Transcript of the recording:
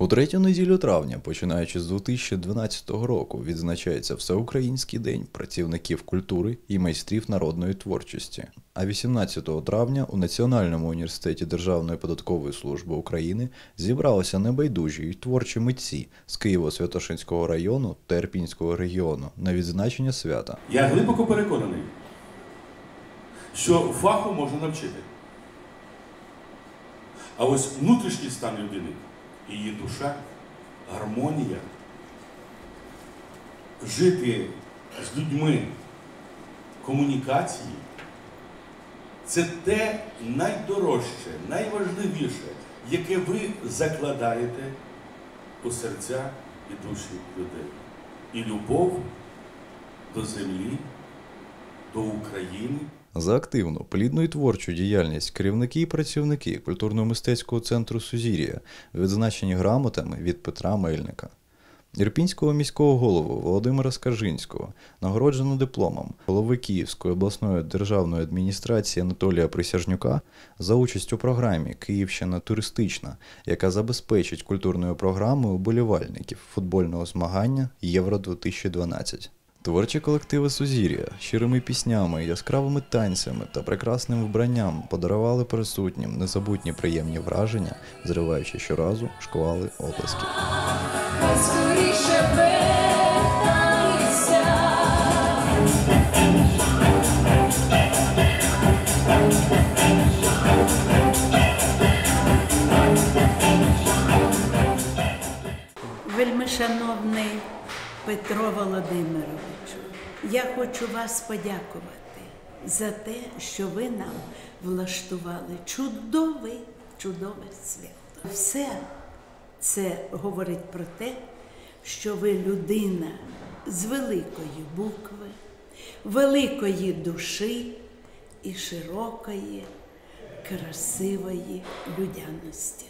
У третю неділю травня, починаючи з 2012 року, відзначається Всеукраїнський день працівників культури і майстрів народної творчості. А 18 травня у Національному університеті Державної податкової служби України зібралися небайдужі й творчі митці з Києво-Святошинського району та Ірпінського регіону на відзначення свята. Я глибоко переконаний, що фаху можна навчити. А ось внутрішній стан людини, її душа, гармонія, жити з людьми комунікації це те найдорожче, найважливіше, яке ви закладаєте у серця і душі людей. І любов до землі, до України. За активну, плідну і творчу діяльність керівники і працівники культурно-мистецького центру Сузір'я відзначені грамотами від Петра Мельника. Ірпінського міського голову Володимира Скаржинського нагороджено дипломом голови Київської обласної державної адміністрації Анатолія Присяжнюка за участь у програмі Київщина туристична, яка забезпечить культурною програмою уболівальників футбольного змагання Євро 2012. Творчі колективи Сузір'я щирими піснями, яскравими танцями та прекрасним вбранням подарували присутнім незабутні приємні враження, зриваючи щоразу шквали оплесків. Вертайся. Вельмишановний Петро Володимировичу, я хочу вас подякувати за те, що ви нам влаштували чудове, чудове свято. Все це говорить про те, що ви людина з великої букви, великої душі і широкої, красивої людяності.